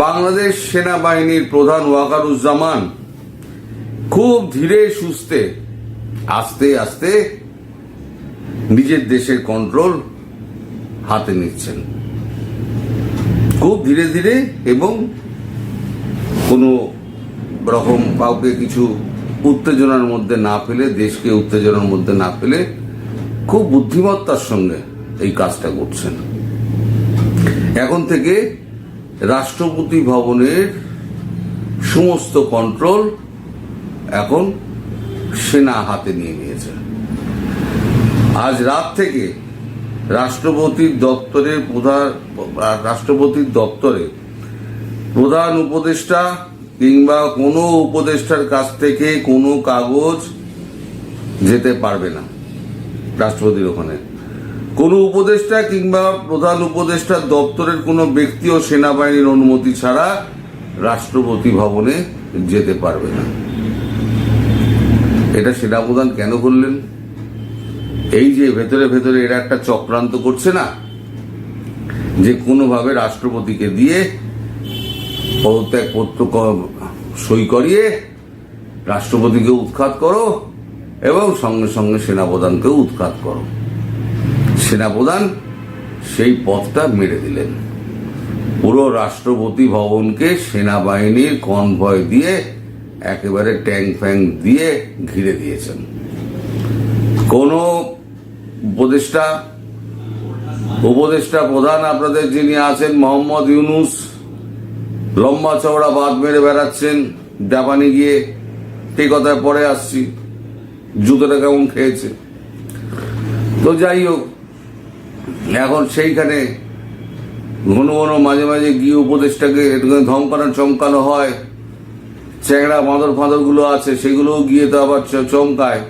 বাংলাদেশ সেনাবাহিনীর প্রধান ওয়াকারুজ্জামান খুব ধীরে সুস্থে, আস্তে আস্তে নিজের দেশের কন্ট্রোল হাতে নিচ্ছেন। খুব ধীরে ধীরে এবং কোনো রকম কাউকে কিছু উত্তেজনার মধ্যে না ফেলে, দেশকে উত্তেজনার মধ্যে না ফেলে খুব বুদ্ধিমত্তার সঙ্গে এই কাজটা করছেন। এখন থেকে রাষ্ট্রপতি ভবনের সমস্ত কন্ট্রোল এখন সেনা হাতে নিয়ে নিয়েছে। আজ রাত থেকে রাষ্ট্রপতির দপ্তরের প্রধান, রাষ্ট্রপতির দপ্তরে প্রধান উপদেষ্টা কিংবা কোনো উপদেষ্টার কাছ থেকে কোনো কাগজ যেতে পারবে না রাষ্ট্রপতির ওখানে। কোনো উপদেষ্টা কিংবা প্রধান উপদেষ্টা দপ্তরের কোনো ব্যক্তি ও সেনাবাহিনীর অনুমতি ছাড়া রাষ্ট্রপতি ভবনে যেতে পারবে না। এটা সেনাপ্রধান কেন করলেন? এই যে ভেতরে ভেতরে এরা একটা চক্রান্ত করছে না, যে কোনোভাবে রাষ্ট্রপতিকে দিয়ে পদত্যাগ পত্র ক- সই করিয়ে রাষ্ট্রপতিকে উৎখাত করো এবং সঙ্গে সঙ্গে সেনাপ্রধানকেও উৎখাত করো। সেনাপ্রধান সেই পথটা মেরে দিলেন। পুরো রাষ্ট্রপতি ভবনকে সেনাবাহিনীর কনভয় দিয়ে একেবারে ট্যাং ফ্যাং দিয়ে ঘিরে দিয়েছেন। কোনো উপদেষ্টা উপদেষ্টা প্রধান আপনাদের যিনি আছেন, মোহাম্মদ ইউনুস, লম্বা চওড়া বাদ মেরে বেড়াচ্ছেন জাপানে গিয়ে এই কথায় পরে আসছি, জুতোটা কেমন খেয়েছে? তো যাই হোক এখন সেইখানে ঘন ঘন মাঝে মাঝে গিয়ে উপদেশটাকে ধমকানো চমকানো হয়। চ্যাংড়া বাঁদর ফাঁদরগুলো আছে, সেগুলোও গিয়ে তো আবার চমকায়।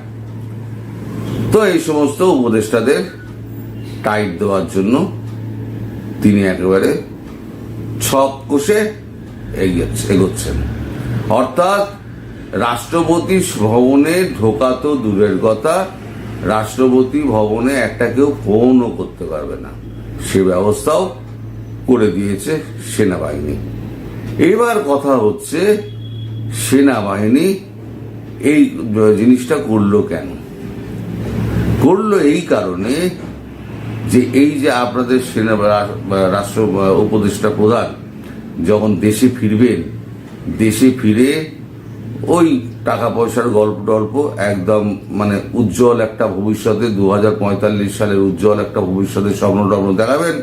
তো এই সমস্ত উপদেষ্টাদের টাইট দেওয়ার জন্য তিনি একেবারে ছক কষে এগোচ্ছেন। অর্থাৎ রাষ্ট্রপতি ভবনে ঢোকা তো দূরের কথা রাষ্ট্রপতি ভবনে একটা কেউ ফোনও করতে পারবে না। সে ব্যবস্থাও করে দিয়েছে সেনাবাহিনী। এবার কথা হচ্ছে, সেনাবাহিনী এই জিনিসটা করল কেন? করল এই কারণে যে এই যে আপনাদের সেনা রাষ্ট্র উপদেষ্টা প্রধান যখন দেশে ফিরবেন, দেশে ফিরে ওই টাকা পয়সার গল্প টল্প, একদম মানে উজ্জ্বল একটা ভবিষ্যতে দু হাজার পঁয়তাল্লিশ সালের উজ্জ্বল একটা ভবিষ্যতে স্বপ্ন টপ্ন দেখাবেন।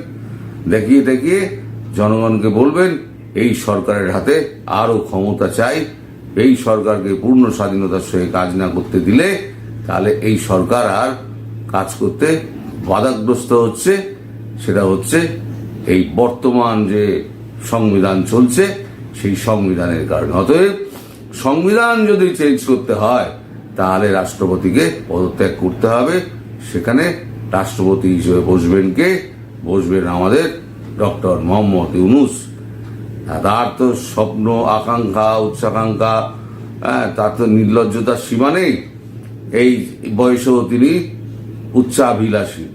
দেখিয়ে দেখিয়ে জনগণকে বলবেন, এই সরকারের হাতে আরও ক্ষমতা চাই। এই সরকারকে পূর্ণ স্বাধীনতার সঙ্গে কাজ না করতে দিলে, তাহলে এই সরকার আর কাজ করতে বাধাগ্রস্ত হচ্ছে। সেটা হচ্ছে এই বর্তমান যে সংবিধান চলছে, সেই সংবিধানের কারণে। অতএব সংবিধান যদি চেঞ্জ করতে হয় তাহলে রাষ্ট্রপতিকে পদত্যাগ করতে হবে। সেখানে রাষ্ট্রপতি হিসেবে বসবেন কে? বসবেন আমাদের ডক্টর মোহাম্মদ ইউনুস। তার তো স্বপ্ন আকাঙ্ক্ষা উচ্চাকাঙ্ক্ষা হ্যাঁ, তার তো নির্লজ্জতার সীমা নেই। এই বয়সেও তিনি উচ্চাভিলাষী।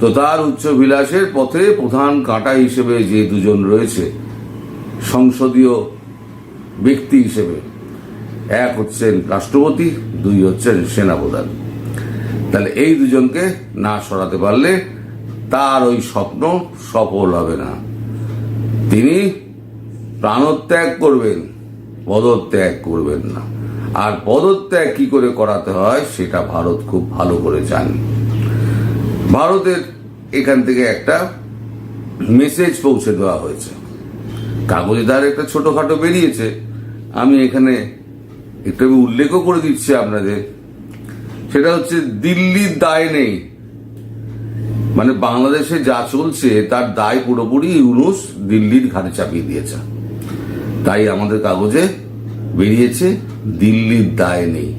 তো তার উচ্চবিলাসের পথে প্রধান কাঁটা হিসেবে যে দুজন রয়েছে সংসদীয় ব্যক্তি হিসেবে এক হচ্ছেন রাষ্ট্রপতি, দুই হচ্ছেন সেনাপ্রধান। তাহলে এই দুজনকে না সরাতে পারলে তার ওই স্বপ্ন সফল হবে না। তিনি প্রাণত্যাগ করবেন, পদত্যাগ করবেন না। আর পদত্যাগ কি করে করাতে হয়, সেটা ভারত খুব ভালো করে জানে। ভারতের এখান থেকে একটা মেসেজ পৌঁছে দেওয়া হয়েছে। কাগজে তার একটা ছোটখাটো বেরিয়েছে। আমি এখানে একটু আমি উল্লেখও করে দিচ্ছি আপনাদের। সেটা হচ্ছে দিল্লির দায় নেই। মানে বাংলাদেশে যা চলছে, তার দায় পুরোপুরি ইউনুস দিল্লির ঘাড়ে চাপিয়ে দিয়েছে। তাই আমাদের কাগজে বেরিয়েছে, দিল্লির দায় নেই।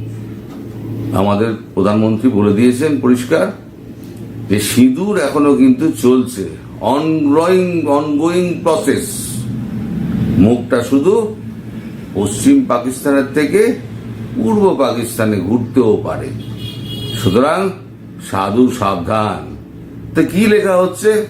আমাদের প্রধানমন্ত্রী বলে দিয়েছেন পরিষ্কার যে সিঁদুর এখনও কিন্তু চলছে। অনগোয়িং অনগোয়িং প্রসেস মুখটা শুধু পশ্চিম পাকিস্তানের থেকে পূর্ব পাকিস্তানে ঘুরতেও পারে। সুতরাং সাধু সাবধান। তো কি লেখা হচ্ছে?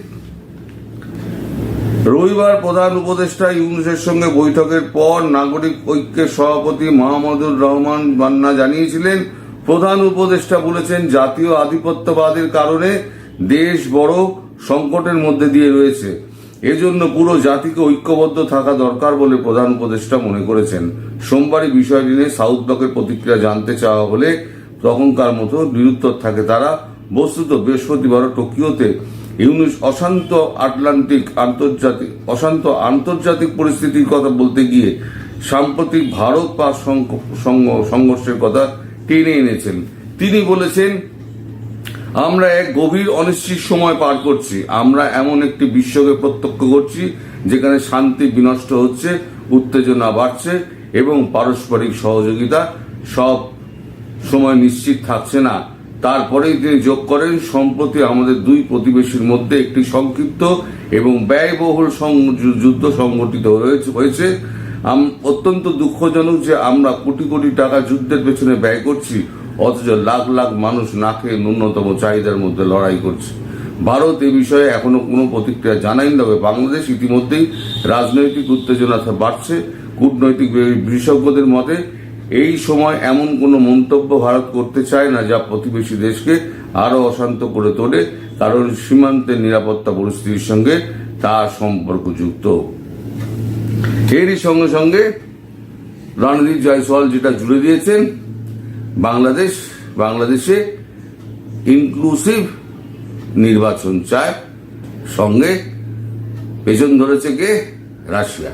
রবিবার প্রধান উপদেষ্টা ইউনুসের সঙ্গে বৈঠকের পর নাগরিক ঐক্যের সভাপতি মাহমুদুর রহমান বান্না জানিয়েছিলেন, প্রধান উপদেষ্টা বলেছেন, জাতীয় আধিপত্যবাদের কারণে দেশ বড় সংকটের মধ্যে দিয়ে রয়েছে। এজন্য পুরো জাতিকে ঐক্যবদ্ধ থাকা দরকার বলে প্রধান উপদেষ্টা মনে করেছেন। সোমবারই বিষয়টি নিয়ে সাউথ ব্লকের প্রতিক্রিয়া জানতে চাওয়া হলে তখনকার মতো নিরুত্তর থাকে তারা। বস্তুত বৃহস্পতিবার টোকিওতে ইউনুস অশান্ত আটলান্টিক আন্তর্জাতিক, অশান্ত আন্তর্জাতিক পরিস্থিতির কথা বলতে গিয়ে সাম্প্রতিক ভারত পাক সংঘর্ষের কথা টেনে এনেছেন। তিনি বলেছেন আমরা এক গভীর অনিশ্চিত সময় পার করছি। আমরা এমন একটি বিশ্বকে প্রত্যক্ষ করছি, যেখানে শান্তি বিনষ্ট হচ্ছে, উত্তেজনা বাড়ছে এবং পারস্পরিক সহযোগিতা সব সময় নিশ্চিত থাকছে না। তারপরেই তিনি যোগ করেন, সম্প্রতি আমাদের দুই প্রতিবেশীর মধ্যে একটি সংক্ষিপ্ত এবং ব্যয়বহুল যুদ্ধ হয়েছে হয়েছে। অত্যন্ত দুঃখজনক যে আমরা কোটি কোটি টাকা যুদ্ধের পেছনে ব্যয় করছি। অথচ লাখ লাখ মানুষ না খেয়ে ন্যূনতম চাহিদার মধ্যে লড়াই করছে। ভারত এ বিষয়ে এখনও কোনো প্রতিক্রিয়া জানায়নি, তবে বাংলাদেশ ইতিমধ্যেই রাজনৈতিক উত্তেজনা বাড়ছে। কূটনৈতিক বিশেষজ্ঞদের মতে, এই সময় এমন কোনো মন্তব্য ভারত করতে চায় না যা প্রতিবেশী দেশকে আরও অশান্ত করে তোলে, কারণ সীমান্তের নিরাপত্তা পরিস্থিতির সঙ্গে তার সম্পর্কযুক্ত। এরই সঙ্গে সঙ্গে রণদীপ জয়সওয়াল যেটা জুড়ে দিয়েছেন বাংলাদেশ, বাংলাদেশে ইনক্লুসিভ নির্বাচন চায়, সঙ্গে পেছন ধরেছে কে? রাশিয়া।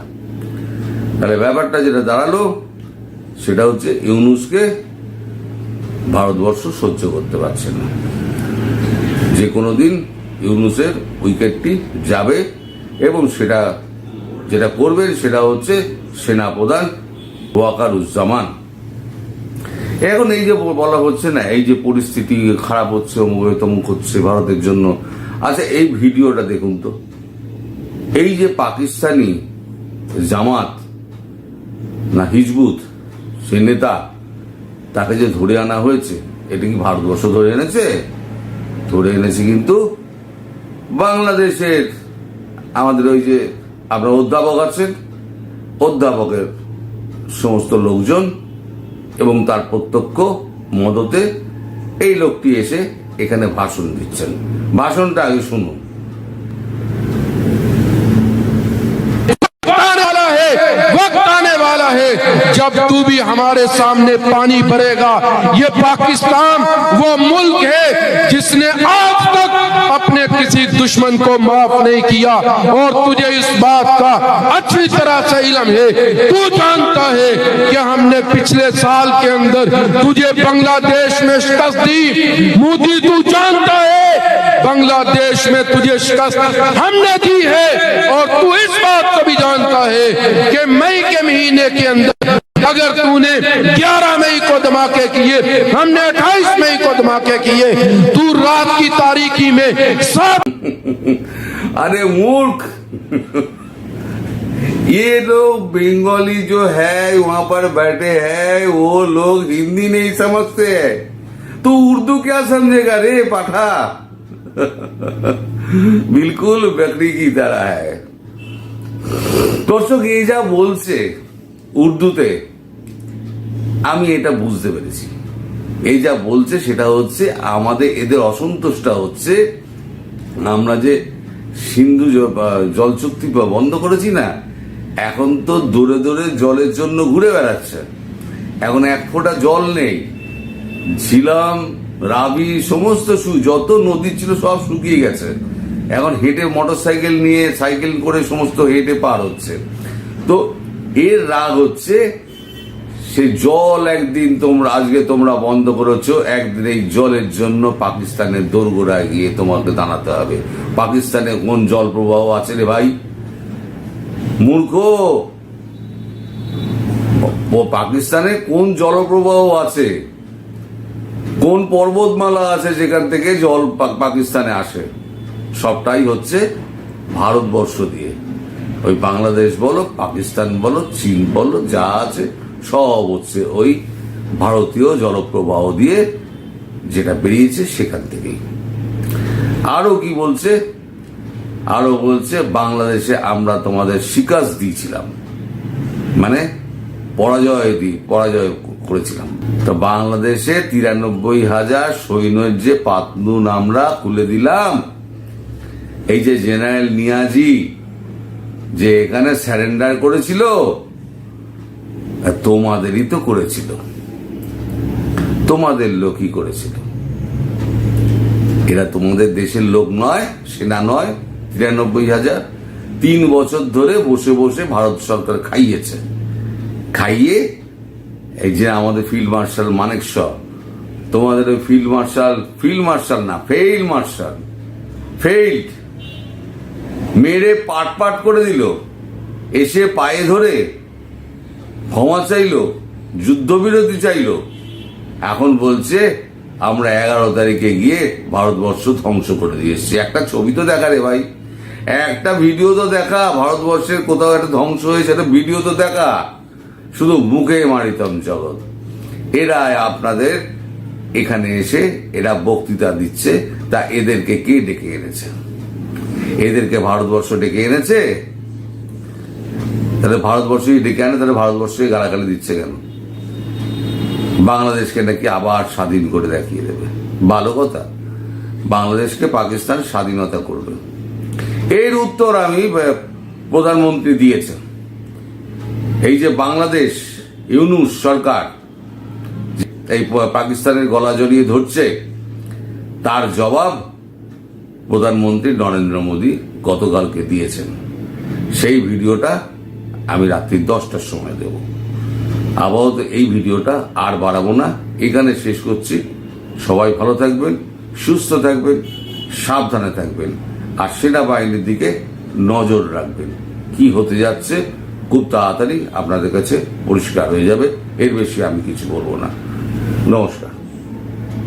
তাহলে ব্যাপারটা যেটা দাঁড়াল, সেটা হচ্ছে ইউনুসকে ভারতবর্ষ সহ্য করতে পারছে না। যে কোনো দিন ইউনুসের উইকেটটি যাবে এবং সেটা, যেটা করবেন সেটা হচ্ছে সেনাপ্রধান ওয়াকারুজ্জামান। এখন এই যে বলা হচ্ছে না, এই যে পরিস্থিতি খারাপ হচ্ছে অমুক হচ্ছে ভারতের জন্য। আচ্ছা এই ভিডিওটা দেখুন তো। এই যে পাকিস্তানি জামাত, না হিজবুত, সে নেতা, তাকে যে ধরে আনা হয়েছে, এটা কি ভারতবর্ষ ধরে এনেছে? ধরে এনেছে কিন্তু বাংলাদেশের আমাদের ওই যে আপনার অধ্যাপক আছেন, অধ্যাপকের সমস্ত লোকজন এবং তার প্রত্যক্ষ মদতে এই লোকটি এসে এখানে ভাষণ দিচ্ছেন। ভাষণটা আগে শুনুন। جب تو بھی ہمارے سامنے پانی بھرے گا، یہ پاکستان وہ ملک ہے جس نے آج تک اپنے کسی دشمن کو معاف نہیں کیا۔ اور تجھے اس بات کا اچھی طرح سے علم ہے۔ تو جانتا ہے کہ ہم نے پچھلے سال کے اندر تجھے بنگلہ دیش میں شکست دی۔ مودی، تو جانتا ہے بنگلہ دیش میں تجھے شکست ہم نے دی ہے۔ اور تو اس بات کو بھی جانتا ہے کہ مئی کے مہینے کے اندر अगर तूने 11 मई को धमाके किए हमने 28 मई को धमाके किए तू रात की तारीकी में सब अरे मूर्ख ये लोग बंगाली जो है वहां पर बैठे हैं वो लोग हिंदी नहीं समझते हैं तो उर्दू क्या समझेगा रे पाठा बिल्कुल बकरी की तरह है দর্শক এই যা বলছে উর্দুতে আমি এটা বুঝতে পেরেছি। এই যা বলছে সেটা হচ্ছে আমাদের এদের অসন্তোষটা হচ্ছে, আমরা যে সিন্ধু জল চুক্তি বন্ধ করেছি না, এখন তো দূরে দূরে জলের জন্য ঘুরে বেড়াচ্ছে। এখন এক ফোঁটা জল নেই। ঝিলাম, রাবি, সমস্ত সু- যত নদী ছিল সব শুকিয়ে গেছে। এখন হেঁটে মোটর সাইকেল নিয়ে সাইকেল করে সমস্ত হেঁটে পার হচ্ছে। তো এর রাগ হচ্ছে সে জল একদিন তোমরা, আজকে তোমরা বন্ধ করেছ, একদিন এই জলের জন্য পাকিস্তানের দোরগোড়ায় গিয়ে তোমাকে দাঁড়াতে হবে। পাকিস্তানে কোন জল প্রবাহ আছে রে ভাই? মূর্খ! পাকিস্তানে কোন জলপ্রবাহ আছে? কোন পর্বতমালা আছে যেখান থেকে জল পাকিস্তানে আসে? সবটাই হচ্ছে ভারতবর্ষ দিয়ে। ওই বাংলাদেশ বলো, পাকিস্তান বলো, চীন বলো, যা আছে সব হচ্ছে ওই ভারতীয় জলপ্রবাহ দিয়ে যেটা বেরিয়েছে সেখান থেকেই। আরও কি বলছে? আরও বলছে, বাংলাদেশে আমরা তোমাদের শিকাস দিয়েছিলাম। মানে পরাজয় দি পরাজয় করেছিলাম। তো বাংলাদেশে তিরানব্বই হাজার সৈন্যের যে পাতনুন আমরা খুলে দিলাম, এই যে জেনারেল নিয়াজি যে এখানে স্যারেন্ডার করেছিল তোমাদেরই তো করেছিল। তোমাদের লোকই করেছিল। এরা তোমাদের দেশের লোক নয়, সেনা নয়, তিরানব্বই হাজার। তিন বছর ধরে বসে বসে ভারত সরকার খাইয়েছে। খাইয়ে, এই যে আমাদের ফিল্ড মার্শাল মানেক তোমাদের ওই ফিল্ড মার্শাল ফিল্ড মার্শাল না, ফেইল মার্শাল, ফেইল্ড। মেরে পাট পাট করে দিল। এসে পায়ে ধরে ক্ষমা চাইলো, যুদ্ধবিরতি চাইলো। এখন বলছে, আমরা এগারো তারিখে গিয়ে ভারতবর্ষ ধ্বংস করে দিয়ে একটা ছবি তো দেখা রে ভাই। একটা ভিডিও তো দেখা, ভারতবর্ষের কোথাও একটা ধ্বংস হয়েছে একটা ভিডিও তো দেখা। শুধু মুখে মারিতম জগৎ। এরা আপনাদের এখানে এসে, এরা বক্তৃতা দিচ্ছে, তা এদেরকে কে ডেকে এনেছে? এদেরকে ভারতবর্ষ ডেকে এনেছে? তাহলে ভারতবর্ষই ডেকে আনে তাহলে ভারতবর্ষই গালাগালি দিচ্ছে কেন? বাংলাদেশকে নাকি আবার স্বাধীন করে দেখিয়ে দেবে। ভালো কথা। বাংলাদেশকে পাকিস্তান স্বাধীনতা করবে। এর উত্তর আমি প্রধানমন্ত্রী দিয়েছেন। এই যে বাংলাদেশ, ইউনুস সরকার এই পাকিস্তানের গলা জড়িয়ে ধরছে, তার জবাব প্রধানমন্ত্রী নরেন্দ্র মোদী গতকালকে দিয়েছেন। সেই ভিডিওটা আমি রাত্রি দশটার সময় দেব। আপাতত এই ভিডিওটা আর বাড়াবো না। এখানে শেষ করছি। সবাই ভালো থাকবেন, সুস্থ থাকবেন, সাবধানে থাকবেন, আর সেনাবাহিনীর দিকে নজর রাখবেন। কি হতে যাচ্ছে খুব তাড়াতাড়ি আপনাদের কাছে পরিষ্কার হয়ে যাবে। এর বেশি আমি কিছু বলব না। নমস্কার।